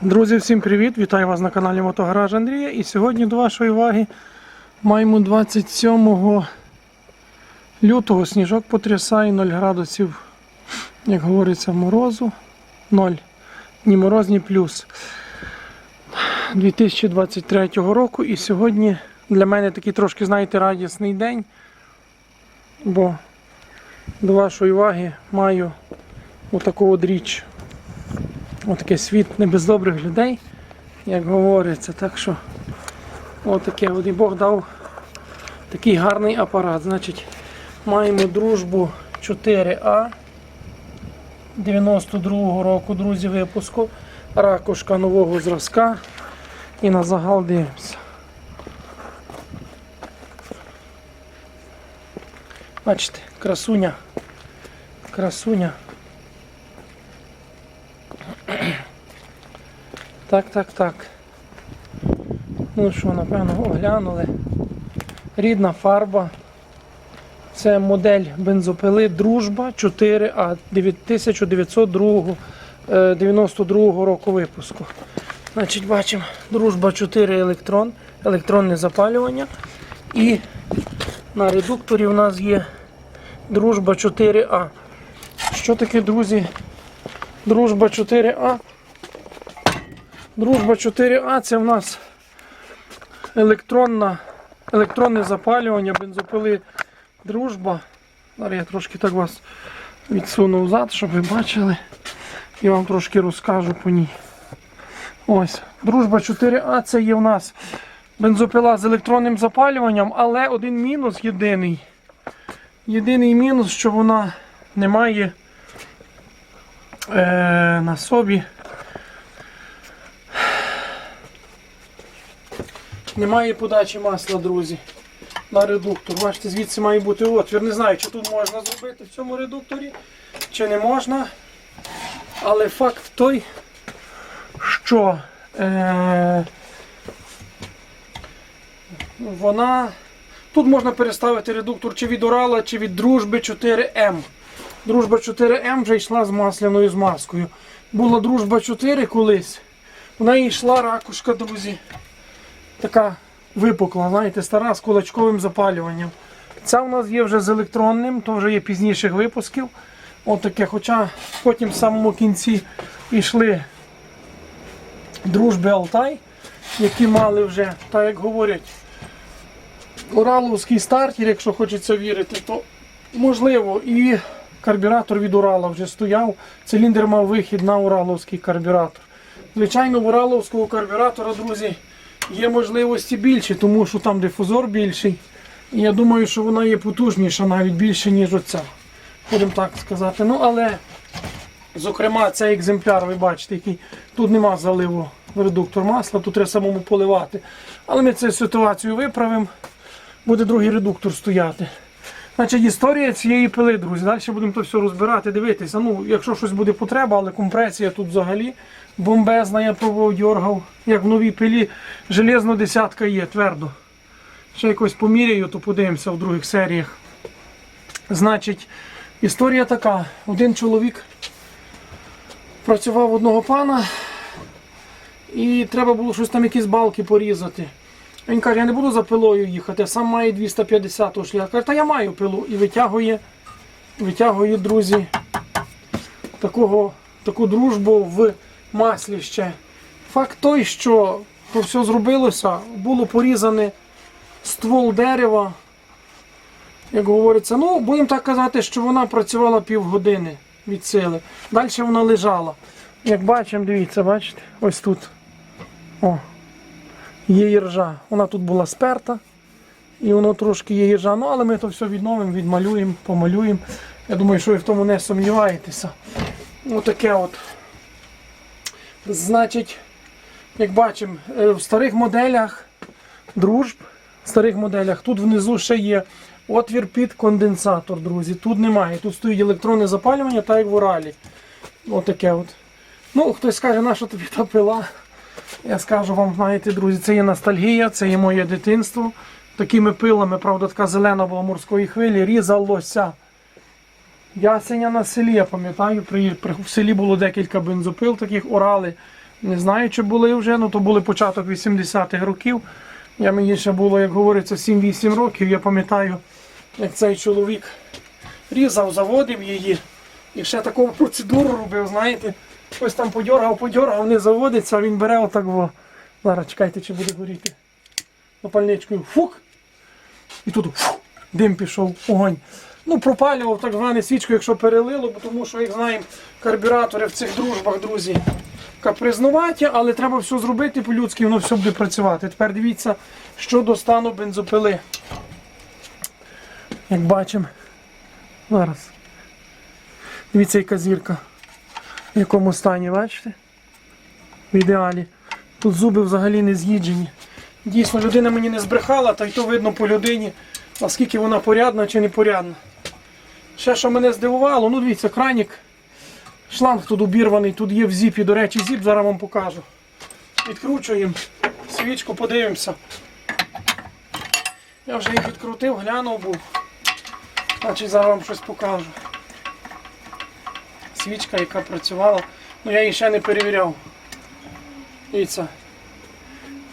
Друзі, всім привіт! Вітаю вас на каналі Мотогараж Андрія. І сьогодні до вашої уваги маємо 27 лютого сніжок потрясає 0 градусів, як говориться, морозу. 0. Ні мороз, ні плюс. 2023 року. І сьогодні для мене такий трошки, знаєте, радісний день. Бо до вашої уваги маю отаку от річ. Отакий світ не без добрих людей, як говориться. Так що отаке от і Бог дав такий гарний апарат. Значить, маємо дружбу 4А 92-го року, друзі, випуску. Ракушка нового зразка. І на загал дивимося. Бачите, красуня. Красуня. Так, так, так. Ну що, напевно, оглянули. Рідна фарба. Це модель бензопили Дружба 4А 1992 е, 92 року випуску. Значить, бачимо, дружба 4 електрон, електронне запалювання. І на редукторі у нас є дружба 4А. Що таке, друзі? Дружба 4А. Дружба 4А це в нас електронна, електронне запалювання, бензопили дружба. Зараз я трошки так вас відсуну взад, щоб ви бачили. І вам трошки розкажу по ній. Ось, дружба 4А це є в нас бензопила з електронним запалюванням, але один мінус єдиний. Єдиний мінус, що вона не має е, на собі. Немає подачі масла, друзі. На редуктор. Бачите, звідси має бути отвір. Не знаю, чи тут можна зробити в цьому редукторі, чи не можна. Але факт той, що е, вона. Тут можна переставити редуктор чи від Урала, чи від дружби 4М. Дружба 4М вже йшла з масляною змазкою. Була дружба 4 колись. В неї йшла ракушка, друзі. Така випукла, знаєте, стара з кулачковим запалюванням. Ця у нас є вже з електронним, то вже є пізніших випусків. От таке, хоча потім в самому кінці йшли дружби Алтай, які мали вже, так як говорять, Ураловський стартер, якщо хочеться вірити, то можливо і карбюратор від Урала вже стояв. Циліндр мав вихід на Ураловський карбюратор. Звичайно, в Ураловського карбюратора, друзі, є можливості більші, тому що там дифузор більший. І я думаю, що вона є потужніша, навіть більше, ніж оця. Будемо так сказати. Ну, але, зокрема, цей екземпляр, ви бачите, який тут нема заливу в редуктор масла, тут треба самому поливати. Але ми цю ситуацію виправимо. Буде другий редуктор стояти. Значить, історія цієї пили, друзі. Далі будемо то все розбирати, дивитися. Ну, якщо щось буде потреба, але компресія тут взагалі бомбезна, я пробував, дьоргав. Як в новій пилі, железно десятка є, твердо. Ще якось поміряю, то подивимося в других серіях. Значить, історія така. Один чоловік працював одного пана, і треба було щось там якісь балки порізати. Він каже, я не буду за пилою їхати, сам має 250 шлях. Каже, та я маю пилу. І витягує, витягує, друзі, такого, таку дружбу в маслі ще. Факт той, що то все зробилося, було порізане ствол дерева. Як говориться, ну, будемо так казати, що вона працювала півгодини від сили. Далі вона лежала. Як бачимо, дивіться, бачите, ось тут. О, є іржа. Вона тут була сперта. І воно трошки є іржа. Ну, але ми то все відновимо, відмалюємо, помалюємо. Я думаю, що ви в тому не сумніваєтеся. Отаке от. Значить, як бачимо, е, в старих моделях дружб, в старих моделях тут внизу ще є отвір під конденсатор, друзі. Тут немає. Тут стоїть електронне запалювання, так як в Уралі. Отаке от. Ну, хтось скаже, на що тобі та пила. Я скажу вам, знаєте, друзі, це є ностальгія, це є моє дитинство. Такими пилами, правда, така зелена була морської хвилі, різалося. Ясеня на селі, я пам'ятаю, при, при, в селі було декілька бензопил, таких орали. Не знаю, чи були вже, ну то були початок 80-х років. Я мені ще було, як говориться, 7-8 років. Я пам'ятаю, як цей чоловік різав, заводив її. І ще таку процедуру робив, знаєте. Ось там подьоргав, подьоргав, не заводиться, а він бере отак во. Зараз чекайте, чи буде горіти. Напальничкою. Фук! І тут фук, дим пішов, огонь. Ну, пропалював так зване свічку, якщо перелило, бо тому що, як знаємо, карбюратори в цих дружбах, друзі, капризнуваті, але треба все зробити по-людськи, воно все буде працювати. Тепер дивіться, що до стану бензопили. Як бачимо. Зараз. Дивіться, яка зірка. В якому стані, бачите? В ідеалі. Тут зуби взагалі не з'їджені. Дійсно, людина мені не збрехала, та й то видно по людині, наскільки вона порядна чи непорядна. Ще що мене здивувало, ну дивіться, кранік. Шланг тут обірваний, тут є в зіпі, до речі, зіп, зараз вам покажу. Відкручуємо, свічку подивимося. Я вже її відкрутив, глянув був. Значить зараз вам щось покажу. Свічка, яка працювала. Ну я її ще не перевіряв. Дивіться,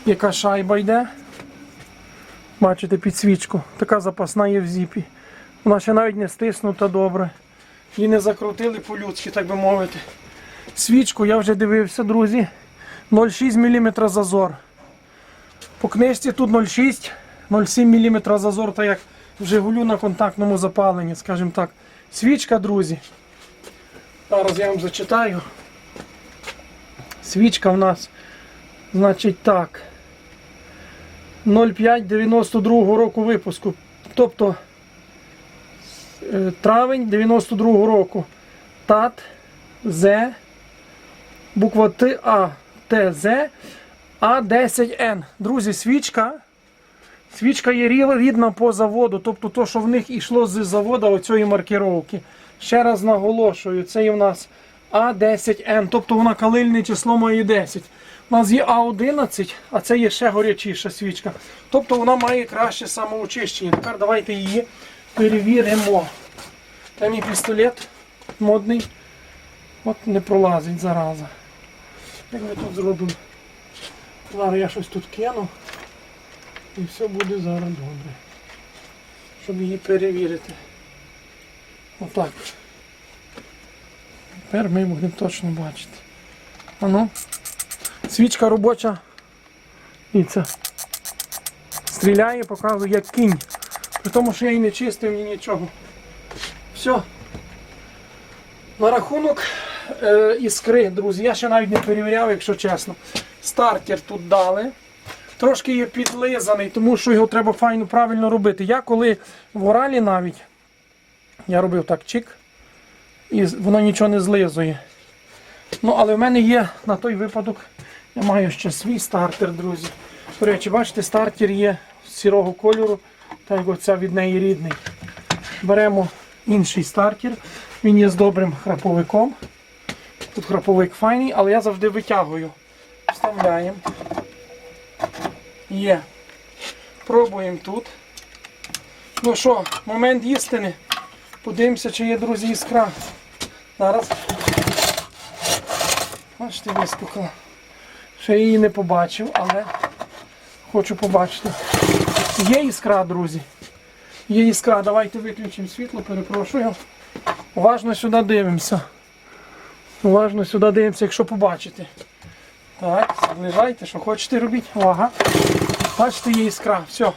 яка шайба йде. Бачите, під свічку. Така запасна є в зіпі. Вона ще навіть не стиснута добре. Її не закрутили по-людськи, так би мовити. Свічку я вже дивився, друзі. 0,6 мм зазор. По книжці тут 0,6, 0,7 мм зазор, так як в Жигулю на контактному запаленні, скажімо так. Свічка, друзі. Зараз я вам зачитаю. Свічка в нас, значить так. 0592 року випуску. Тобто травень 92 року. ТАТ З. Буква Т А Т З А10Н. Друзі, свічка. Свічка є рі- рідна по заводу, тобто то, що в них йшло з заводу оцієї маркіровки. Ще раз наголошую, це є в нас А10Н, тобто вона калильне число має 10. У нас є А11, а це є ще горячіша свічка. Тобто вона має краще самоочищення. Тепер давайте її перевіримо. Там мій пістолет модний. От не пролазить зараза. Як ми тут зробимо? Зараз я щось тут кину. І все буде зараз добре. Щоб її перевірити. Отак. Тепер ми будемо точно бачити. Ану. Свічка робоча. І це. Стріляє, показує як кінь. При тому, що я її не чистив ні нічого. Все. На рахунок е, іскри, друзі, я ще навіть не перевіряв, якщо чесно. Стартер тут дали. Трошки є підлизаний, тому що його треба файно правильно робити. Я коли в оралі навіть, я робив так чик, і воно нічого не злизує. Ну, але в мене є на той випадок, я маю ще свій стартер, друзі. До речі, бачите, стартер є сірого кольору, так як оця від неї рідний. Беремо інший стартер, він є з добрим храповиком. Тут храповик файний, але я завжди витягую. Вставляємо. Є. Пробуємо тут. Ну що, момент істини. Подивимося, чи є, друзі, іскра. Зараз. Бачите, вистукала. Ще її не побачив, але хочу побачити. Є іскра, друзі. Є іскра. Давайте виключимо світло, перепрошую. Уважно сюди дивимося. Уважно сюди дивимося, якщо побачите. Так, зближайте, що хочете робіть. Увага. Бачите, є іскра. Все.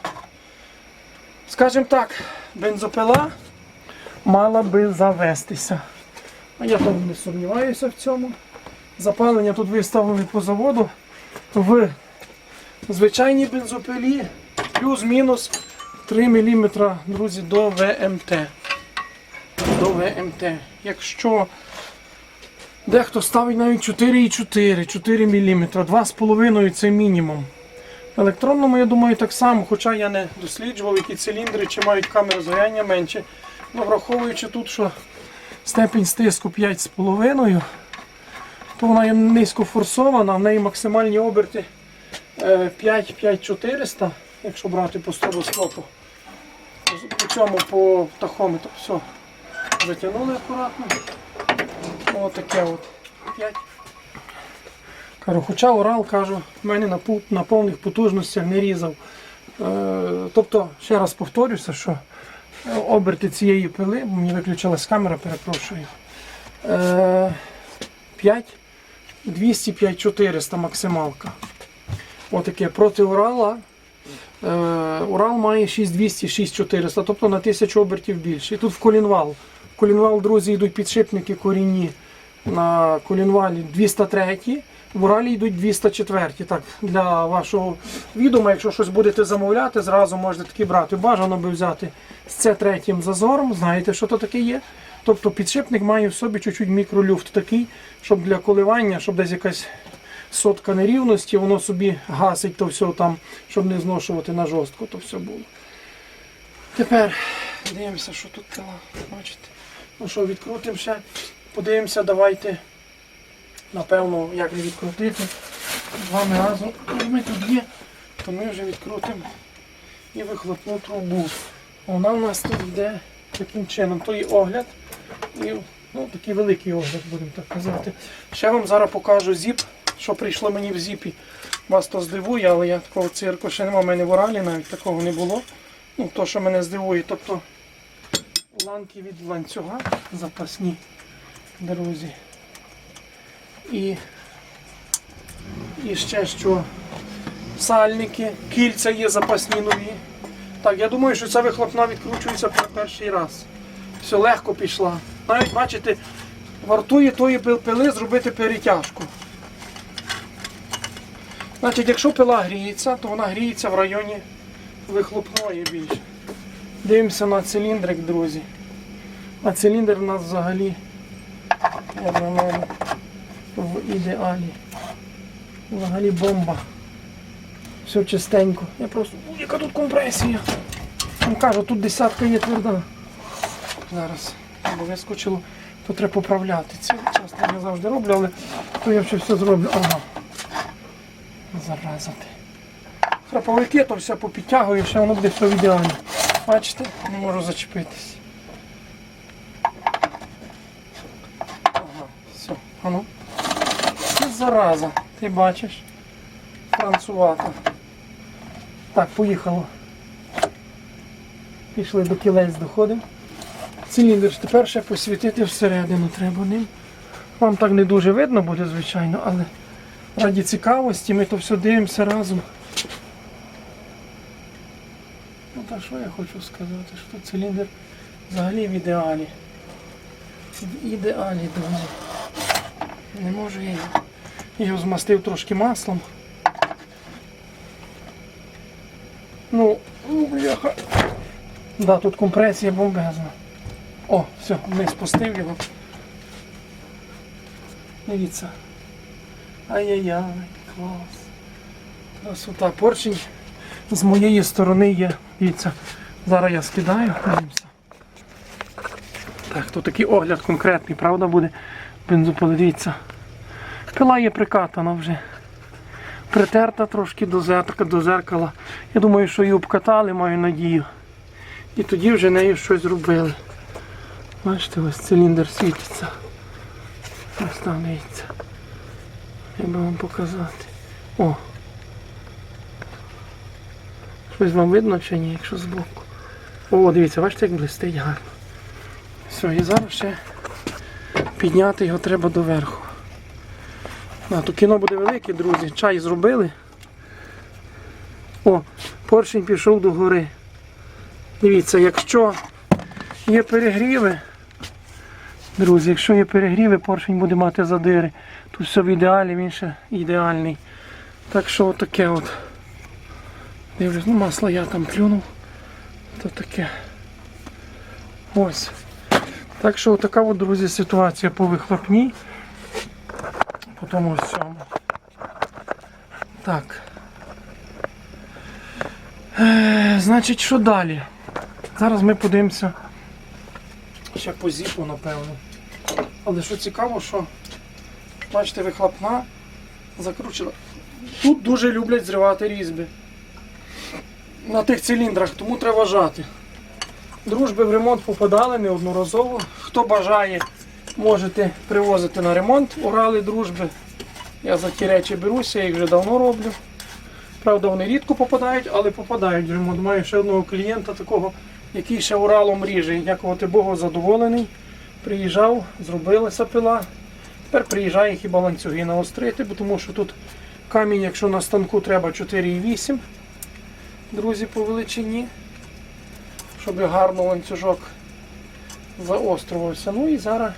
Скажімо так, бензопила мала би завестися. А я там не сумніваюся в цьому. Запалення тут виставлені по заводу в звичайній бензопилі плюс-мінус 3 мм, друзі, до ВМТ. До ВМТ. Якщо дехто ставить навіть 4,4, 4 мм, 2,5 це мінімум. В електронному, я думаю, так само, хоча я не досліджував, які циліндри чи мають камеру згоряння менше. Ну, враховуючи тут, що степінь стиску 5,5, то вона низько форсована, в неї максимальні оберти 5-5400, якщо брати по стробоскопу. По цьому по тахометру. Все. Затягнули акуратно. Ось таке от. 5. Кажу, хоча Урал, кажу, в мене на, на повних потужностях не різав. Е, тобто, ще раз повторюся, що оберти цієї пили, бо мені виключилась камера, перепрошую. Е, 5, 200, 5, 400 максималка. Отаке. Проти Урала. Е, Урал має 6200, 6400, тобто на 1000 обертів більше. І тут в колінвал. В колінвал, друзі, йдуть підшипники корінні на колінвалі 203, в Уралі йдуть 204. Так, для вашого відома, якщо щось будете замовляти, зразу можете такі брати. Бажано би взяти з С3 зазором, знаєте, що то таке є. Тобто підшипник має в собі чуть-чуть мікролюфт такий, щоб для коливання, щоб десь якась сотка нерівності, воно собі гасить то все там, щоб не зношувати на жорстко, то все було. Тепер дивимося, що тут тела. Бачите? Ну що, відкрутимо ще. Подивимося, давайте. Напевно, як не відкрутити. З вами разом. Ми тут є, то ми вже відкрутимо і вихлопну трубу. Вона у нас тут йде таким чином. То є огляд. І ну, такий великий огляд, будемо так казати. Ще вам зараз покажу зіп, що прийшло мені в зіпі. Вас то здивує, але я такого цирку ще немає. У мене в оралі навіть такого не було. Ну, то, що мене здивує. Тобто ланки від ланцюга запасні, друзі. І, і ще що сальники, кільця є запасні нові. Так, я думаю, що ця вихлопна відкручується перший раз. Все легко пішла. Навіть бачите, вартує тої пили зробити перетяжку. Значить, якщо пила гріється, то вона гріється в районі вихлопної більше. Дивимося на циліндрик, друзі. А циліндр у нас взагалі, на мене, в ідеалі. Взагалі бомба. Все чистенько. Я просто. Ой, яка тут компресія. Вам кажу, тут десятка є тверда. Зараз. Бо вискочило, то треба поправляти. Це часто я завжди роблю, але то я вже все зроблю. Ага. Зараза ти. Храповики то все попідтягую, ще воно буде все в. Бачите, не можу зачепитись. Ага, все, ану. Це зараза, ти бачиш. Францувата. Так, поїхало. Пішли до кілець, доходимо. Циліндр тепер ще посвітити всередину треба ним. Вам так не дуже видно буде, звичайно, але раді цікавості ми то все дивимося разом. Ну та що я хочу сказати, що циліндр взагалі в ідеалі. В ідеалі, друзі. Не можу я його. Змастив трошки маслом. Ну, ну, бляха. Да, тут компресія бомбезна. О, все, вниз спустив його. Дивіться. Ай-яй-яй, клас. Красота. Поршень з моєї сторони є. Дивіться. Зараз я скидаю. Дивимося. Так, тут такий огляд конкретний, правда, буде бензопили. Дивіться. Пила є прикатана вже. Притерта трошки до зеркала, до зеркала. Я думаю, що її обкатали, маю надію. І тоді вже нею щось зробили. Бачите, ось циліндр світиться. Ось там дивіться. Я би вам показати. О! Щось вам видно чи ні, якщо збоку. О, дивіться, бачите, як блистить гарно. Все, і зараз ще підняти його треба доверху. А, то кіно буде велике, друзі. Чай зробили. О, поршень пішов до гори. Дивіться, якщо є перегріви, друзі, якщо є перегріви, поршень буде мати задири. Тут все в ідеалі, він ще ідеальний. Так що отаке от. Дивлюсь, ну масло я там плюнув. То таке. Ось. Так що така от, друзі, ситуація по вихлопній. По тому всьому. Так. Е, значить, що далі? Зараз ми подивимося ще по зіпу, напевно. Але що цікаво, що бачите, вихлопна закручена. Тут дуже люблять зривати різьби на тих циліндрах, тому треба жати. Дружби в ремонт попадали неодноразово. Хто бажає, можете привозити на ремонт Урали дружби. Я за ті речі беруся, я їх вже давно роблю. Правда, вони рідко попадають, але попадають. Вже от маю ще одного клієнта такого, який ще Уралом ріже. Дякувати Богу, задоволений. Приїжджав, зробилася пила. Тепер приїжджає хіба ланцюги наострити, бо тому що тут камінь, якщо на станку треба 4,8. Друзі, по величині. Щоб гарно ланцюжок заострювався. Ну і зараз,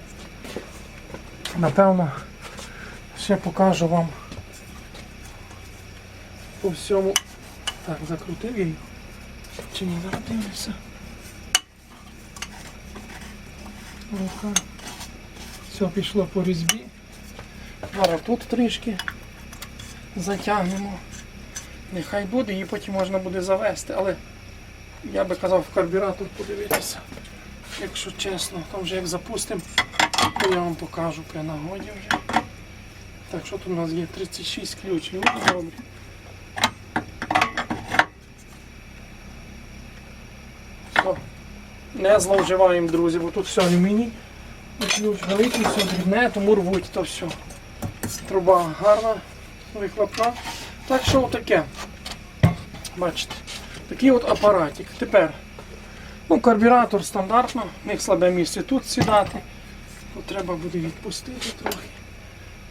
напевно, ще покажу вам по всьому. Так, закрутив я їх. Чи ні, зараз Рука. Все пішло по різьбі. Зараз тут трішки затягнемо. Нехай буде, її потім можна буде завести, але я би казав в карбюратор подивитися. Якщо чесно, там вже як запустимо, то я вам покажу при нагоді вже. Так, що тут у нас є? 36 ключів. Ну, добре. Все. Не зловживаємо, друзі, бо тут все алюміній. Ключ великий, все дрібне, тому рвуть то все. Труба гарна, вихлопна. Так що таке. Бачите, такий от апаратик. Тепер, ну, карбюратор стандартно, в них слабе місце тут сідати. Тут треба буде відпустити трохи.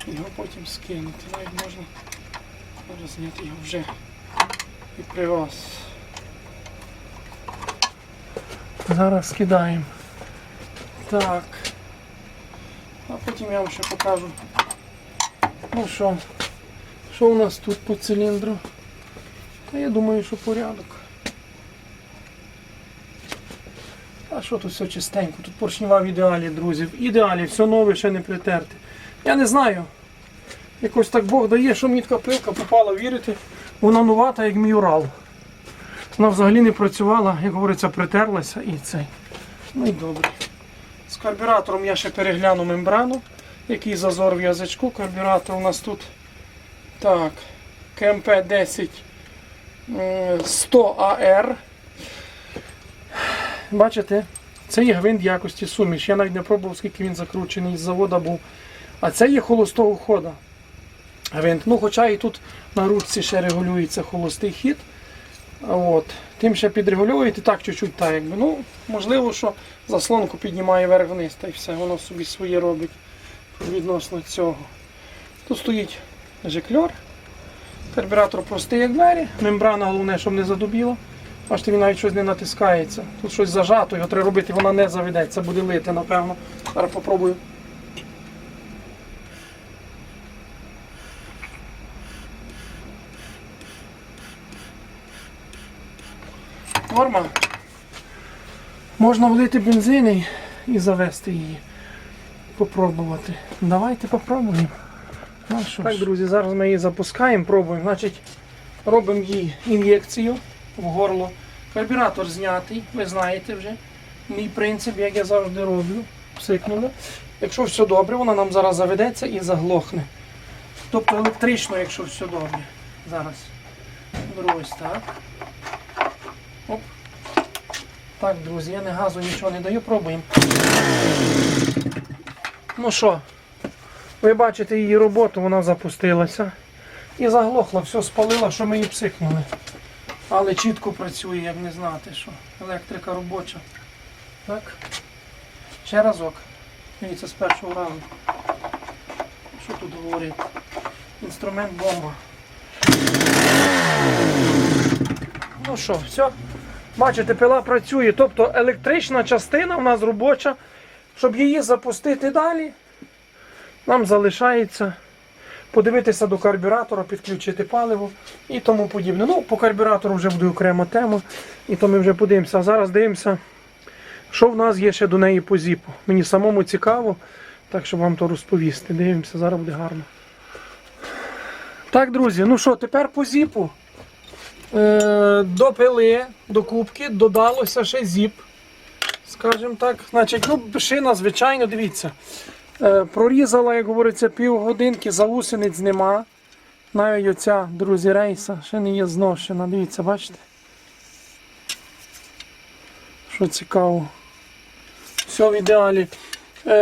Його потім скинути. Навіть можна зараз зняти його вже і при вас. Зараз скидаємо. Так. А потім я вам ще покажу. Ну що, що у нас тут по циліндру? Та я думаю, що порядок. А що тут все чистенько? Тут поршнева в ідеалі, друзі. В ідеалі, все нове, ще не притерте. Я не знаю. Якось так Бог дає, що мені така пилка попала, вірите, вона новата, як мій Урал. Вона взагалі не працювала, як говориться, притерлася і цей. Ну і добре. З карбюратором я ще перегляну мембрану, який зазор в язичку. Карбюратор у нас тут так, КМП 10 е, 100 АР. Бачите, це є гвинт якості суміш. Я навіть не пробував, скільки він закручений з завода був. А це є холостого хода. Гвинт. Ну, хоча і тут на ручці ще регулюється холостий хід. От. Тим ще підрегульовуєте так чуть-чуть так, якби. Ну, можливо, що заслонку піднімає вверх-вниз, та й все, воно собі своє робить відносно цього. Тут стоїть жикльор. Карбюратор простий, як двері. Мембрана, головне, щоб не задубіло. Бачите, він навіть щось не натискається. Тут щось зажато, його треба робити, вона не заведеться, буде лити, напевно. Зараз попробую. Норма. Можна влити бензин і- завести її. Попробувати. Давайте попробуємо. Ну, що так, друзі, зараз ми її запускаємо, пробуємо. Значить, робимо їй ін'єкцію в горло. Карбюратор знятий, ви знаєте вже. Мій принцип, як я завжди роблю. Псикнули. Якщо все добре, вона нам зараз заведеться і заглохне. Тобто електрично, якщо все добре. Зараз. Ось так. Оп. Так, друзі, я не газу нічого не даю, пробуємо. Ну що, ви бачите її роботу, вона запустилася. І заглохла, все спалила, що ми її психнули. Але чітко працює, як не знати, що електрика робоча. Так. Ще разок. Дивіться з першого разу. Що тут говорити? Інструмент бомба. Ну що, все. Бачите, пила працює. Тобто електрична частина в нас робоча. Щоб її запустити далі, нам залишається подивитися до карбюратора, підключити паливо і тому подібне. Ну, по карбюратору вже буде окрема тема, і то ми вже подивимося. А зараз дивимося, що в нас є ще до неї по зіпу. Мені самому цікаво, так щоб вам то розповісти. Дивимося, зараз буде гарно. Так, друзі, ну що, тепер по зіпу. Е, до пили, до кубки додалося ще зіп. Скажімо так, значить, ну, шина, звичайно, дивіться. Е, прорізала, як говориться, півгодинки, заусениць нема. Навіть оця, друзі, рейса ще не є зношена. Дивіться, бачите? Що цікаво. Все в ідеалі. Е,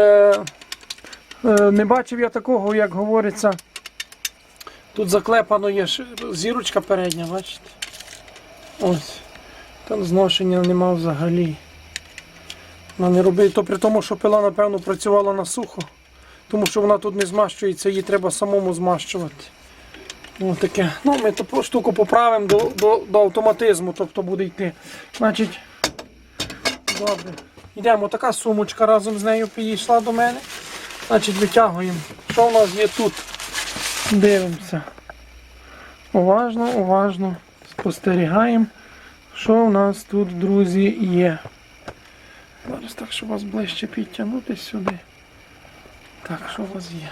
е, не бачив я такого, як говориться, Тут заклепано є зірочка передня, бачите? Ось. Там зношення нема взагалі. Вона не робить, то при тому, що пила, напевно, працювала на сухо. Тому що вона тут не змащується, її треба самому змащувати. Ось таке. Ну, ми ту штуку поправимо до, до, до автоматизму, тобто буде йти. Значить, добре. Йдемо, така сумочка разом з нею підійшла до мене. Значить, витягуємо. Що у нас є тут? Дивимося. Уважно, уважно спостерігаємо, що у нас тут, друзі, є. Зараз так, щоб вас ближче підтягнути сюди. Так, що у вас є?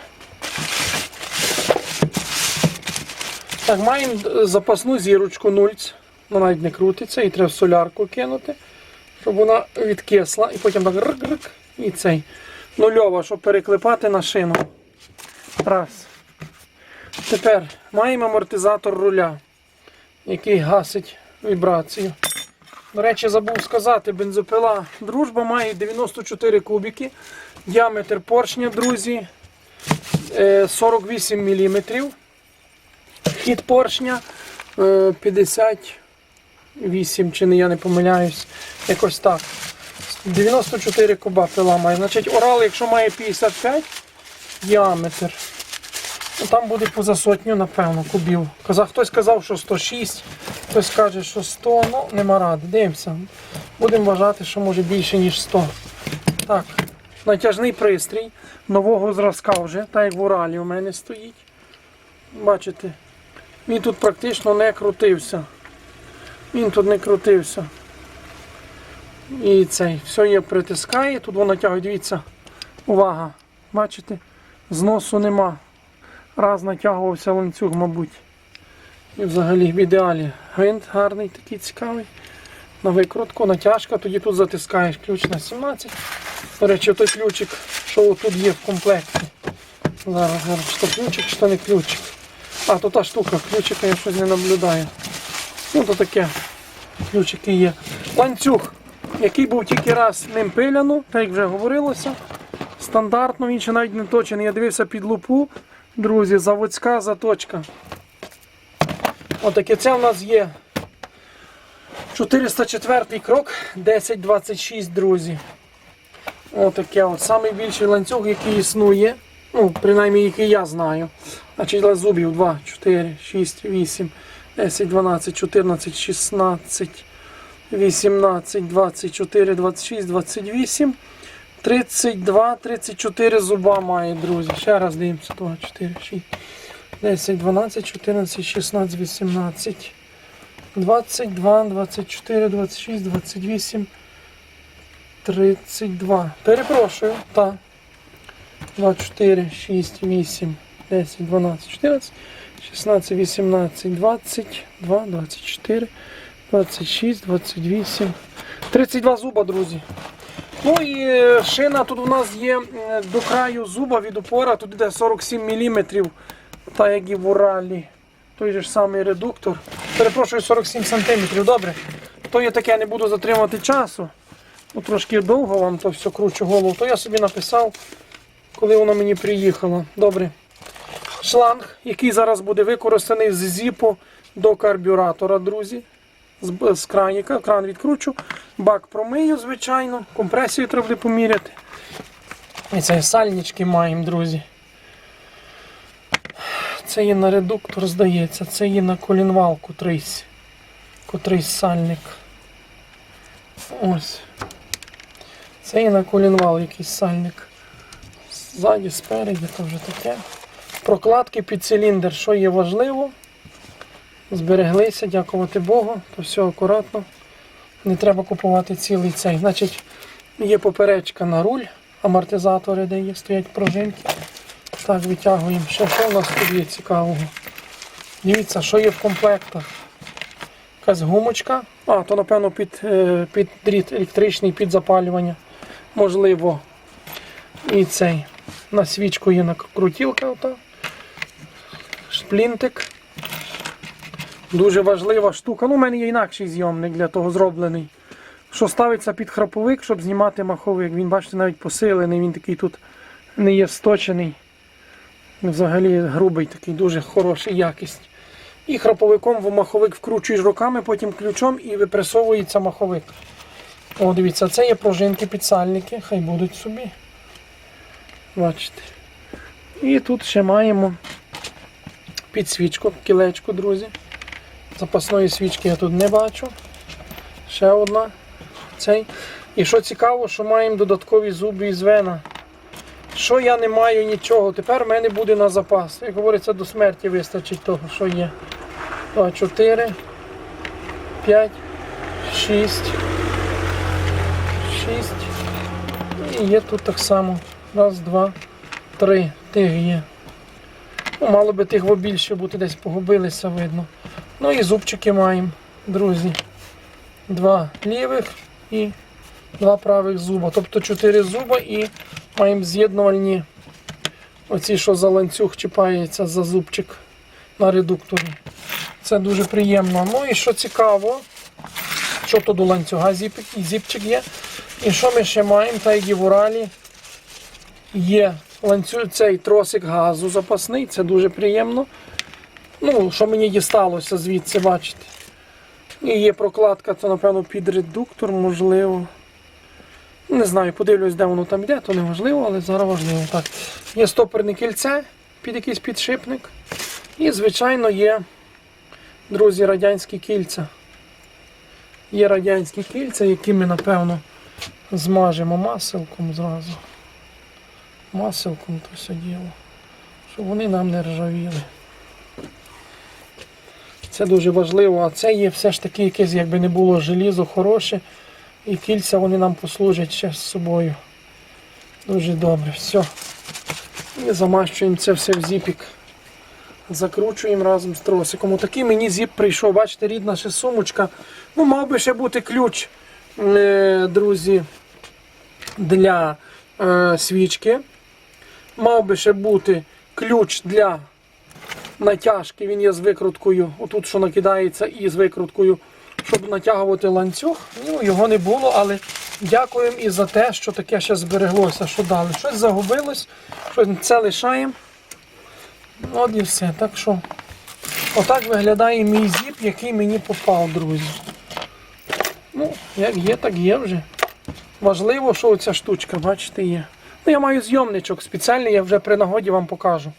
Так, маємо запасну зірочку нульць. Вона навіть не крутиться, і треба солярку кинути, щоб вона відкисла. І потім так рик-рик, і цей. Нульова, щоб переклепати на шину. Раз. Тепер маємо амортизатор руля, який гасить вібрацію. До речі, забув сказати, бензопила дружба має 94 кубики, діаметр поршня, друзі, е, 48 мм. Хід поршня е, 58, чи не я не помиляюсь, якось так. 94 куба пила має. Значить, орал, якщо має 55 діаметр, Ну, там буде поза сотню, напевно, кубів. Казав, хтось казав, що 106, хтось каже, що 100, ну нема ради. Дивимося. Будемо вважати, що може більше, ніж 100. Так, натяжний пристрій нового зразка вже, так як в Уралі у мене стоїть. Бачите, він тут практично не крутився. Він тут не крутився. І цей, все є притискає, тут воно тягає, дивіться, увага, бачите, зносу нема раз натягувався ланцюг, мабуть. І взагалі в ідеалі. Гвинт гарний, такий цікавий. На викрутку, натяжка, тоді тут затискаєш ключ на 17. До речі, той ключик, що тут є в комплекті. Зараз, зараз, то ключик, чи то не ключик. А, то та штука, ключика я щось не наблюдаю. Ну, то таке. Ключики є. Ланцюг, який був тільки раз ним пиляно, так як вже говорилося. Стандартно, він ще навіть не точений. Я дивився під лупу. Друзі, заводська заточка. Отаке це в нас є 404 крок, 1026, друзі. Отаке от. Самий більший ланцюг, який існує. Ну, принаймні, який я знаю. Значить, зубів 2, 4, 6, 8, 10, 12, 14, 16, 18, 24, 26, 28. 32, 34 зуба має, друзі. Ще раз дивимося. 2, 4, 6, 10, 12, 14, 16, 18, 22, 24, 26, 28, 32. Перепрошую, так. 2, 4, 6, 8, 10, 12, 14, 16, 18, 22, 24, 26, 28, 32 зуба, друзі. Ну і е, шина тут у нас є е, до краю зуба від опора, тут йде 47 мм, так як і в Уралі. Той же ж самий редуктор. Перепрошую 47 см, добре. То я таке не буду затримувати часу. Ну, трошки довго вам то все кручу голову, то я собі написав, коли вона мені приїхала. Добре. Шланг, який зараз буде використаний з зіпу до карбюратора, друзі з, з краніка, кран відкручу, бак промию, звичайно, компресію треба буде поміряти. І це сальнички маємо, друзі. Це є на редуктор, здається, це є на колінвал котрийсь. Котрийсь сальник. Ось. Це є на колінвал якийсь сальник. Ззаді, спереді, то вже таке. Прокладки під циліндр, що є важливо збереглися, дякувати Богу, то все акуратно. Не треба купувати цілий цей. Значить, є поперечка на руль, амортизатори, де є, стоять пружинки. Так, витягуємо. Ще що у нас тут є цікавого? Дивіться, що є в комплектах. Якась гумочка. А, то напевно під, е, під дріт електричний, під запалювання. Можливо. І цей. На свічку є накрутілка. Ота. Шплінтик. Дуже важлива штука. Ну, у мене є інакший зйомник для того зроблений. Що ставиться під храповик, щоб знімати маховик. Він, бачите, навіть посилений, він такий тут не є сточений. Взагалі грубий такий, дуже хороший якість. І храповиком в маховик вкручуєш руками, потім ключом і випресовується маховик. О, дивіться, це є пружинки, підсальники, хай будуть собі. Бачите. І тут ще маємо підсвічку, кілечку, друзі. Запасної свічки я тут не бачу. Ще одна. Цей. І що цікаво, що маємо додаткові зуби із вена. Що я не маю нічого, тепер в мене буде на запас. Як говориться, до смерті вистачить того, що є. 2, 4, 5, 6. 6. І є тут так само. Раз, два, три. Тих є. Ну, мало би тих більше бути, десь погубилися, видно. Ну і зубчики маємо, друзі. Два лівих і два правих зуба. Тобто чотири зуба і маємо з'єднувальні. Оці, що за ланцюг чіпається за зубчик на редукторі. Це дуже приємно. Ну і що цікаво, що то до ланцюга зіпик, зіпчик є. І що ми ще маємо? Та як і в Уралі є ланцюг, цей тросик газу запасний, це дуже приємно. Ну, що мені дісталося звідси, бачите. І є прокладка, це, напевно, під редуктор, можливо. Не знаю, подивлюсь, де воно там йде, то не важливо, але зараз важливо. Так. Є стопорне кільце під якийсь підшипник. І, звичайно, є, друзі, радянські кільця. Є радянські кільця, які ми, напевно, змажемо маселком зразу. Маселком то все діло. Щоб вони нам не ржавіли. Це дуже важливо, а це є все ж таки якесь, якби не було желізо хороше. І кільця вони нам послужать ще з собою. Дуже добре. Все. І замащуємо це все в зіпік. Закручуємо разом з тросиком. Отакий мені зіп прийшов. Бачите, рідна ще сумочка. Ну, мав би ще бути ключ, е, друзі, для е, свічки. Мав би ще бути ключ для натяжки. Він є з викруткою. Отут, що накидається, і з викруткою щоб натягувати ланцюг. Ну, його не було, але дякуємо і за те, що таке ще збереглося, що дали. Щось загубилось, щось це лишаємо. От і все. Так що, отак виглядає мій зіп, який мені попав, друзі. Ну, як є, так є вже. Важливо, що оця штучка, бачите, є. Ну, я маю зйомничок спеціальний, я вже при нагоді вам покажу.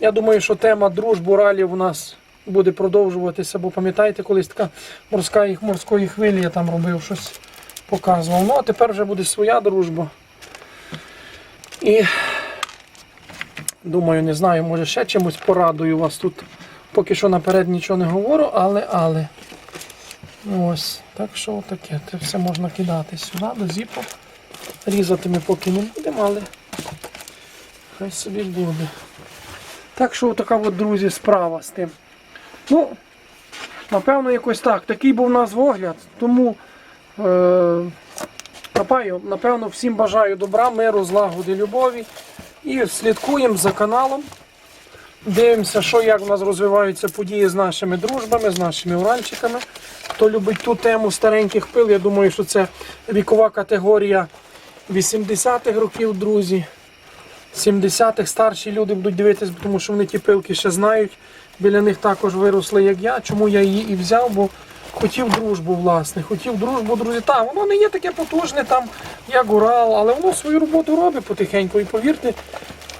Я думаю, що тема дружбу ралів у нас буде продовжуватися, бо пам'ятаєте, колись така морська їх морської хвилі я там робив щось показував. Ну, а тепер вже буде своя дружба. І думаю, не знаю, може ще чимось порадую вас тут. Поки що наперед нічого не говорю, але але. Ось, так що таке. Це все можна кидати сюди, до зіпу. Різати ми поки не будемо, але хай собі буде. Так що така от, друзі, справа з тим. Ну, напевно, якось так. Такий був у нас огляд. Тому, е, напаю, напевно, всім бажаю добра, миру, злагоди, любові. І слідкуємо за каналом. Дивимося, що як у нас розвиваються події з нашими дружбами, з нашими уранчиками. Хто любить ту тему стареньких пил, я думаю, що це вікова категорія 80-х років, друзі. 70-х старші люди будуть дивитися, тому що вони ті пилки ще знають. Біля них також виросли, як я. Чому я її і взяв, бо хотів дружбу, власне. Хотів дружбу, друзі. Так, воно не є таке потужне, там, як Урал, але воно свою роботу робить потихеньку. І повірте,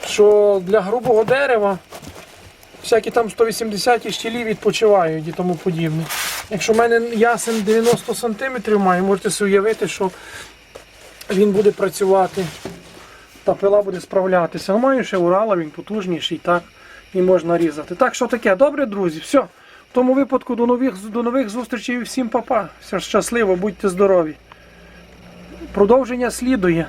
що для грубого дерева всякі там 180 щілі відпочивають і тому подібне. Якщо в мене ясен 90 см має, можете собі уявити, що він буде працювати та пила буде справлятися. Ну, маю ще Урала, він потужніший, так, і можна різати. Так що таке, добре, друзі, все. В тому випадку до нових, до нових зустрічей всім папа. Все щасливо, будьте здорові. Продовження слідує.